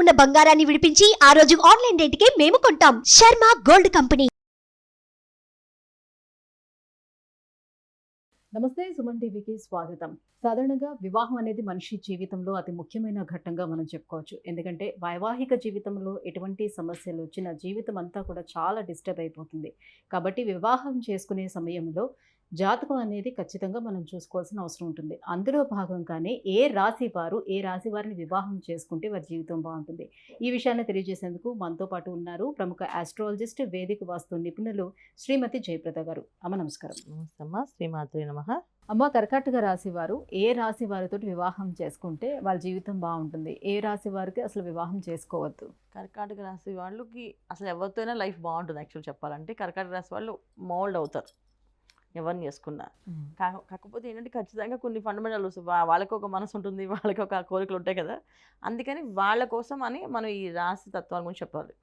ఉన్న బంగారాన్ని విడిపించి ఆ రోజు ఆన్లైన్ రేటుకే మేము కొంటాం. Sharma gold company. నమస్తే సుమన్ టీవీకి స్వాగతం. సాధారణంగా వివాహం అనేది మనిషి జీవితంలో అతి ముఖ్యమైన ఘట్టంగా మనం చెప్పుకోవచ్చు. ఎందుకంటే వైవాహిక జీవితంలో ఎటువంటి సమస్యలు వచ్చినా జీవితం అంతా కూడా చాలా డిస్టర్బ్ అయిపోతుంది. కాబట్టి వివాహం చేసుకునే సమయంలో జాతకం అనేది ఖచ్చితంగా మనం చూసుకోవాల్సిన అవసరం ఉంటుంది. అందులో భాగంగానే ఏ రాశి వారు ఏ రాశి వారిని వివాహం చేసుకుంటే వారి జీవితం బాగుంటుంది. ఈ విషయాన్ని తెలియజేసేందుకు మనతో పాటు ఉన్నారు ప్రముఖ ఆస్ట్రాలజిస్ట్ వేదిక వాస్తు నిపుణులు శ్రీమతి జయప్రద గారు. అమ్మ నమస్కారం. నమస్తమ్మ. శ్రీమాత్రి నమ. అమ్మ కర్కాటక రాశి వారు ఏ రాశి వారితో వివాహం చేసుకుంటే వాళ్ళ జీవితం బాగుంటుంది? ఏ రాశి వారికి అసలు వివాహం చేసుకోవద్దు? కర్కాటక రాశి వాళ్ళకి అసలు ఎవరితోనైనా లైఫ్ బాగుంటుంది యాక్చువల్ చెప్పాలంటే. కర్కాటక రాశి వాళ్ళు మోల్డ్ అవుతారు. ఎవరిని చేసుకున్నా. కాకపోతే ఏంటంటే ఖచ్చితంగా కొన్ని ఫండమెంటల్స్ వాళ్ళకి ఒక మనసు ఉంటుంది వాళ్ళకి ఒక కోరికలు ఉంటాయి కదా. అందుకని వాళ్ళ కోసం అని మనం ఈ రాశి తత్వాల గురించి చెప్పాలి.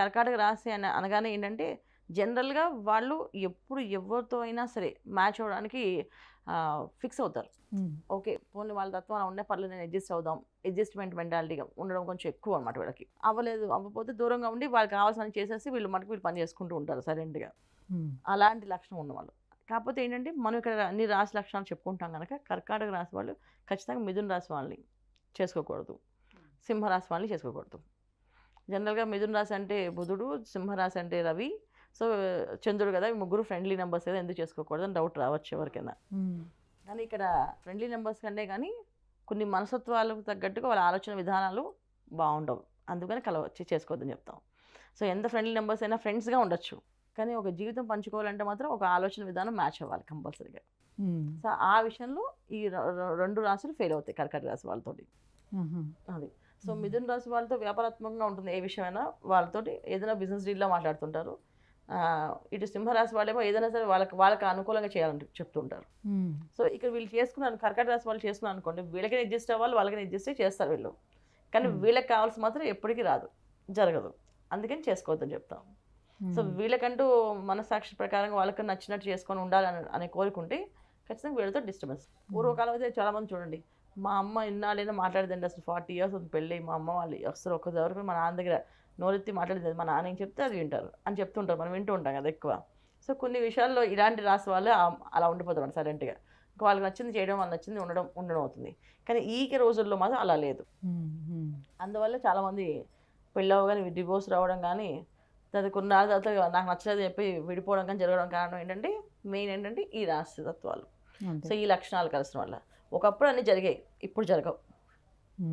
కర్కాటక రాశి అని అనగానే ఏంటంటే జనరల్గా వాళ్ళు ఎప్పుడు ఎవరితో అయినా సరే మ్యాచ్ అవ్వడానికి ఫిక్స్ అవుతారు. ఓకే పోనీ వాళ్ళ తత్వం అలా ఉండే పర్లేదు నేను అడ్జస్ట్ అవుదాం. అడ్జస్ట్మెంట్ మెంటాలిటీగా ఉండడం కొంచెం ఎక్కువ అనమాట వీళ్ళకి. అవ్వలేదు అవ్వకపోతే దూరంగా ఉండి వాళ్ళకి కావాల్సిన చేసేసి వీళ్ళు మనకి వీళ్ళు పని చేసుకుంటూ ఉంటారు సైలెంట్గా అలాంటి లక్షణం ఉన్నవాళ్ళు. కాకపోతే ఏంటంటే మనం ఇక్కడ అన్ని రాశి లక్షణాలు చెప్పుకుంటాం కనుక కర్కాటక రాశి వాళ్ళు ఖచ్చితంగా మిథున రాశి వాళ్ళని చేసుకోకూడదు. సింహరాశి వాళ్ళని చేసుకోకూడదు. జనరల్గా మిథున రాశి అంటే బుధుడు సింహరాశి అంటే రవి. సో చంద్రుడు కదా ముగ్గురు ఫ్రెండ్లీ నెంబర్స్ కదా ఎందుకు చేసుకోకూడదు అని డౌట్ రావచ్చు ఎవరికైనా. కానీ ఇక్కడ ఫ్రెండ్లీ నెంబర్స్ కంటే కానీ కొన్ని మనస్తత్వాలకు తగ్గట్టుగా వాళ్ళ ఆలోచన విధానాలు బాగుండవు. అందుకని కలవ చే- చేసుకోవద్దని చెప్తాం. సో ఎంత ఫ్రెండ్లీ నెంబర్స్ అయినా ఫ్రెండ్స్గా ఉండొచ్చు. కానీ ఒక జీవితం పంచుకోవాలంటే మాత్రం ఒక ఆలోచన విధానం మ్యాచ్ అవ్వాలి కంపల్సరీగా. సో ఆ విషయంలో ఈ రెండు రాశులు ఫెయిల్ అవుతాయి కర్కట రాశి వాళ్ళతోటి. అది. సో మిథున రాశి వాళ్ళతో వ్యాపారాత్మకంగా ఉంటుంది ఏ విషయమైనా వాళ్ళతోటి ఏదైనా బిజినెస్ డీల్లో మాట్లాడుతుంటారు. ఇటు సింహరాశి వాళ్ళేమో ఏదైనా సరే వాళ్ళకి వాళ్ళకి అనుకూలంగా చేయాలని చెప్తుంటారు. సో ఇక్కడ వీళ్ళు చేసుకున్నాను కర్కట రాశి వాళ్ళు చేసుకున్నాను అనుకోండి వీళ్ళకి అడ్జస్ట్ అవ్వాలి వాళ్ళకి అడ్జస్ట్ చేస్తారు వీళ్ళు. కానీ. వీళ్ళకి కావాల్సి మాత్రం ఎప్పటికీ రాదు జరగదు. అందుకని చేసుకోవద్దని చెప్తాం. సో వీళ్ళకంటూ మనసాక్షి ప్రకారంగా వాళ్ళకి నచ్చినట్టు చేసుకొని ఉండాలి అని కోరుకుంటే ఖచ్చితంగా వీళ్ళతో డిస్టర్బెన్స్ పూర్వకాలం అయితే చాలామంది చూడండి మా అమ్మ ఇన్నాళ్ళైనా మాట్లాడదండి అసలు ఫార్టీ ఇయర్స్ ఉంది పెళ్ళి మా అమ్మ వాళ్ళు అసలు ఒక్క వరకు మా నాన్న దగ్గర నోరెత్తి మాట్లాడేది మా నాన్న ఏం చెప్తే అది వింటారు అని చెప్తుంటారు మనం వింటూ ఉంటాం కదా ఎక్కువ. సో కొన్ని విషయాల్లో ఇలాంటి రాసి వాళ్ళు అలా ఉండిపోతారు సైలెంట్గా ఇంకా వాళ్ళకి నచ్చింది చేయడం వాళ్ళకి నచ్చింది ఉండడం ఉండడం అవుతుంది. కానీ ఈ రోజుల్లో మాత్రం అలా లేదు. అందువల్ల చాలామంది పెళ్ళవగానే డివోర్స్ రావడం కానీ తర్వాత కొన్నాళ్ళ తర్వాత నాకు నచ్చలేదు చెప్పి విడిపోవడం కానీ జరగడం కారణం ఏంటంటే మెయిన్ ఏంటంటే ఈ రాశి తత్వాలు సో ఈ లక్షణాలు కలిసిన వల్ల ఒకప్పుడు అన్నీ జరిగాయి ఇప్పుడు జరగవు.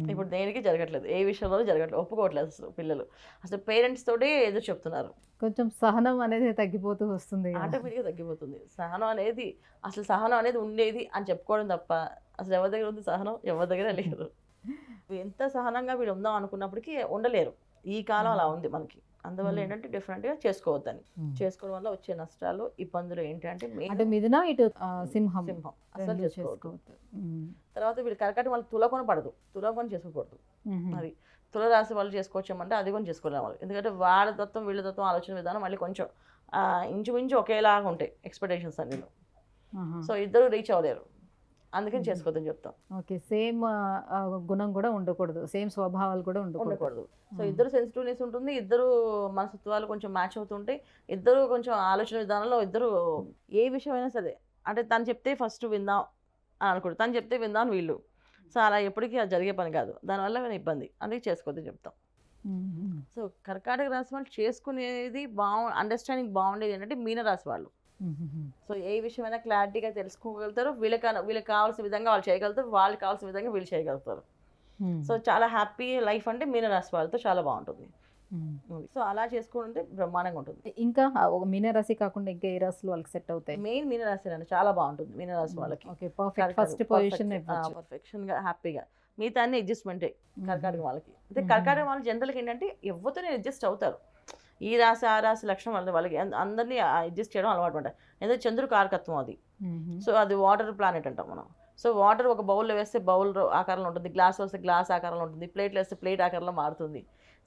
ఇప్పుడు దేనికి జరగట్లేదు? ఏ విషయంలో జరగట్లేదు? ఒప్పుకోవట్లేదు అసలు పిల్లలు. అసలు పేరెంట్స్ తోటే ఎదురు చెప్తున్నారు. కొంచెం సహనం అనేది తగ్గిపోతూ వస్తుంది. ఆటోమేటిక్గా తగ్గిపోతుంది. సహనం అనేది అసలు సహనం అనేది ఉండేది అని చెప్పుకోవడం తప్ప అసలు ఎవరి దగ్గర ఉంది సహనం? ఎవరి దగ్గర లేదు. ఎంత సహనంగా వీళ్ళు ఉందాం అనుకున్నప్పటికీ ఉండలేరు. ఈ కాలం అలా ఉంది మనకి. అందువల్ల. ఏంటంటే డిఫరెంట్గా చేసుకోవద్దని. చేసుకోవడం వల్ల వచ్చే నష్టాలు ఇబ్బందులు ఏంటి అంటే మిథున ఇటు సింహం సింహం అసలు చేసుకోవద్దు. తర్వాత వీళ్ళు కరకటి వాళ్ళు తులకొని పడదు తులకొని చేసుకోకూడదు. అది తుల రాశి వాళ్ళు చేసుకోవచ్చామంటే అది కూడా చేసుకోలేము వాళ్ళు ఎందుకంటే వాళ్ళ తత్వం వీళ్ళ తత్వం ఆలోచన విధానం మళ్ళీ కొంచెం ఇంచుమించు ఒకేలాగా ఉంటాయి ఎక్స్పెక్టేషన్స్ అన్ని. సో ఇద్దరు రీచ్ అవ్వలేరు అందుకని. చేసుకోవద్దని చెప్తాం. ఓకే సేమ్ గుణం కూడా ఉండకూడదు. సేమ్ స్వభావాలు కూడా ఉండకూడదు. సో. ఇద్దరు సెన్సిటివ్నెస్ ఉంటుంది ఇద్దరు మనస్తత్వాలు కొంచెం మ్యాచ్ అవుతుంటాయి ఇద్దరు కొంచెం ఆలోచన విధానంలో ఇద్దరు ఏ విషయమైనా సరే అంటే తను చెప్తే ఫస్ట్ విందాం అని అనుకుంటు తను చెప్తే విందాం వీళ్ళు. సో అలా ఎప్పటికీ అది జరిగే పని కాదు. దానివల్ల ఏమైనా ఇబ్బంది. అందుకే చేసుకోవద్దని చెప్తాం. సో కర్కాటక రాశి వాళ్ళు చేసుకునేది బాగు అండర్స్టాండింగ్ బాగుండేది ఏంటంటే మీనరాశి వాళ్ళు. ఉమ్. సో ఏ విషయమైనా క్లారిటీగా తెలుసుకోగలుగుతారు. వీళ్ళకి వీళ్ళకి కావాల్సిన విధంగా వాళ్ళు చేయగలుగుతారు. వాళ్ళకి కావాల్సిన విధంగా వీళ్ళు చేయగలుగుతారు. సో చాలా హ్యాపీ లైఫ్ అంటే మీనరాశి వాళ్ళతో చాలా బాగుంటుంది. సో అలా చేసుకుంటే బ్రహ్మాండంగా ఉంటుంది. ఇంకా ఒక మీనరాశి కాకుండా ఇంకా ఏ రాశులు వాళ్ళకి సెట్ అవుతాయి? మెయిన్ మీనరాశి అండి చాలా బాగుంటుంది మీనరాశి వాళ్ళకి. ఓకే పర్ఫెక్ట్ ఫస్ట్ పొజిషన్ ఇవ్వచ్చు. పర్ఫెక్షన్గా హ్యాపీగా. మిగతా అన్ని అడ్జస్ట్మెంటే కర్కాటక వాళ్ళకి. అయితే. కర్కాటక వాళ్ళు జనరల్గా ఏంటంటే ఎవరితోనే అడ్జస్ట్ అవుతారు. ఈ రాశి ఆ రాశి లక్షణం వాళ్ళది వాళ్ళకి అందరినీ అడ్జస్ట్ చేయడం అలవాటు ఉంటాయి ఎందుకంటే చంద్రుడు కారకత్వం అది. సో అది వాటర్ ప్లానెట్ అంటాం మనం. సో వాటర్ ఒక బౌల్లో వేస్తే బౌల్ ఆకారంలో ఉంటుంది. గ్లాస్ వస్తే గ్లాస్ ఆకారంలో ఉంటుంది. ప్లేట్లు వేస్తే ప్లేట్ ఆకారంలో మారుతుంది.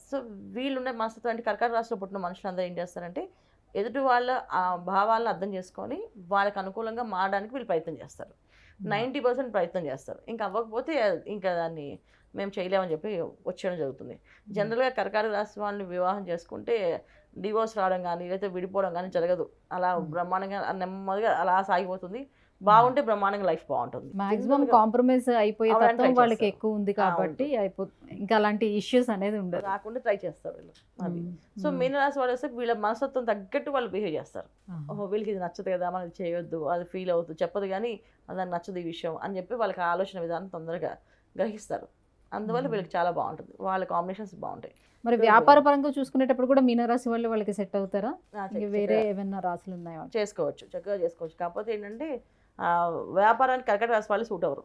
సో వీళ్ళుండే మనస్తత్వం అంటే కర్కాటక రాశిలో పుట్టిన మనుషులందరూ ఏం చేస్తారంటే ఎదుటి వాళ్ళ ఆ భావాలను అర్థం చేసుకొని వాళ్ళకి అనుకూలంగా మారడానికి వీళ్ళు ప్రయత్నం చేస్తారు. నైంటీ పర్సెంట్ ప్రయత్నం చేస్తారు. ఇంకా అవ్వకపోతే ఇంకా దాన్ని మేము చేయలేమని చెప్పి వచ్చేయడం జరుగుతుంది. జనరల్గా కర్కాటక రాశి వాళ్ళని వివాహం చేసుకుంటే డివోర్స్ రావడం కానీ లేకపోతే విడిపోవడం కానీ జరగదు. అలా Hmm. బ్రహ్మాండంగా నెమ్మదిగా అలా సాగిపోతుంది. బాగుంటే బ్రహ్మాండంగా లైఫ్ బాగుంటుంది. మాక్సిమం కాంప్రమైజ్ అయిపోయే తత్వం వాళ్ళకి. ఎక్కువ ఉంది కాబట్టి అయిపో ఇంకా అలాంటి ఇష్యూస్ అనేది ఉండదు. రాకుండా ట్రై చేస్తారు వీళ్ళు. అది. మ్మ్. సో మ్మ్. మీనరాశి వాళ్ళు వస్తే వీళ్ళ మనస్తత్వం తగ్గట్టు వాళ్ళు బిహేవ్ చేస్తారు. ఓహో వీళ్ళకి ఇది నచ్చదు కదా మనం చేయొద్దు అది ఫీల్ అవుతుంది చెప్పదు కానీ అది నచ్చదు ఈ విషయం అని చెప్పి వాళ్ళకి ఆలోచన విధానం తొందరగా గ్రహిస్తారు. అందువల్ల. వీళ్ళకి చాలా బాగుంటుంది. వాళ్ళ కాంబినేషన్స్ బాగుంటాయి. మరి వ్యాపార పరంగా చూసుకునేటప్పుడు కూడా మీనరాశి వాళ్ళు వాళ్ళకి సెట్ అవుతారా? వేరే ఏమైనా రాసులు ఉన్నాయా? చేసుకోవచ్చు. చక్కగా చేసుకోవచ్చు. కాకపోతే ఏంటంటే వ్యాపారానికి కర్కట రాశి వాళ్ళు సూట్ అవ్వరు.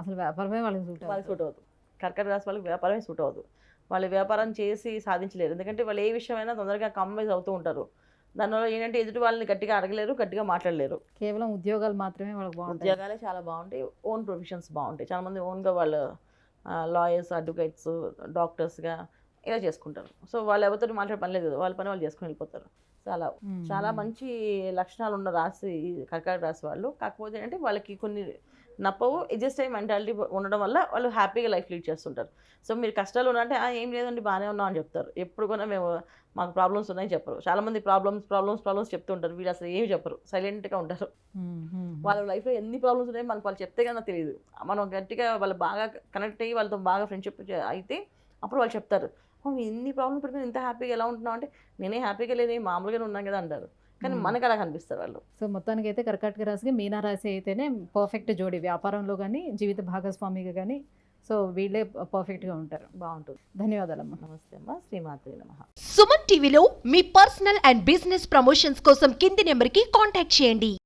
అసలు వ్యాపారమే వాళ్ళకి సూట్ వాళ్ళకి సూట్ అవ్వదు. కర్కట రాశి వాళ్ళకి వ్యాపారమే సూట్ అవ్వదు. వాళ్ళు వ్యాపారం చేసి సాధించలేరు. ఎందుకంటే వాళ్ళు ఏ విషయమైనా తొందరగా కాంప్రమైజ్ అవుతూ ఉంటారు. దానివల్ల ఏంటంటే ఎదుటి వాళ్ళని గట్టిగా అడగలేరు గట్టిగా మాట్లాడలేరు. కేవలం ఉద్యోగాలు మాత్రమే వాళ్ళకి బాగుంటాయి. ఉద్యోగాలే చాలా బాగుంటాయి. ఓన్ ప్రొఫెషన్స్ బాగుంటాయి. చాలా మంది ఓన్గా వాళ్ళు లాయర్స్ అడ్వకేట్స్ డాక్టర్స్గా ఇలా చేసుకుంటారు. సో వాళ్ళు ఎవరితో మాట్లాడే పని లేదు వాళ్ళ పని వాళ్ళు చేసుకుని వెళ్ళిపోతారు. చాలా. చాలా మంచి లక్షణాలు ఉన్న రాశి ఈ కర్కాటక రాశి వాళ్ళు. కాకపోతే ఏంటంటే వాళ్ళకి కొన్ని నప్పవు ఎడ్జస్ట్ అయ్యే మెంటాలిటీ ఉండడం వల్ల వాళ్ళు హ్యాపీగా లైఫ్ లీడ్ చేస్తుంటారు. సో మీరు కష్టాలు ఉన్నాయంటే "ఆ, ఏం లేదండి బాగానే ఉన్నాం అని చెప్తారు. ఎప్పుడు కూడా మేము మాకు ప్రాబ్లమ్స్ ఉన్నాయని చెప్పరు. చాలా మంది ప్రాబ్లమ్స్ ప్రాబ్లమ్స్ ప్రాబ్లమ్స్ చెప్తుంటారు వీళ్ళు అసలు ఏమి చెప్పరు. సైలెంట్గా ఉంటారు. వాళ్ళ లైఫ్లో ఎన్ని ప్రాబ్లమ్స్ ఉన్నాయో మనకు వాళ్ళు చెప్తే కన్నా తెలియదు. మనం గట్టిగా వాళ్ళు బాగా కనెక్ట్ అయ్యి వాళ్ళతో బాగా ఫ్రెండ్షిప్ అయితే అప్పుడు వాళ్ళు చెప్తారు. "ఓ, ఎన్ని ప్రాబ్లమ్స్ ఇప్పుడు ఇంత హ్యాపీగా ఎలా ఉంటున్నావు? అంటే నేనే హ్యాపీగా లేదు మామూలుగానే ఉన్నాను కదా అంటారు. కానీ. మనకు అలా కనిపిస్తారు వాళ్ళు. సో మొత్తానికి అయితే కర్కాటక రాశికి మీనా రాశి అయితేనే పర్ఫెక్ట్ జోడి. వ్యాపారంలో కానీ జీవిత భాగస్వామిగా కానీ సో వీళ్ళే పర్ఫెక్ట్గా ఉంటారు. బాగుంటుంది. ధన్యవాదాలమ్మా. నమస్తే అమ్మ. శ్రీమాత్రి నమ. సుమన్ టీవీలో మీ పర్సనల్ అండ్ బిజినెస్ ప్రమోషన్స్ కోసం కింది నెంబర్కి కాంటాక్ట్ చేయండి.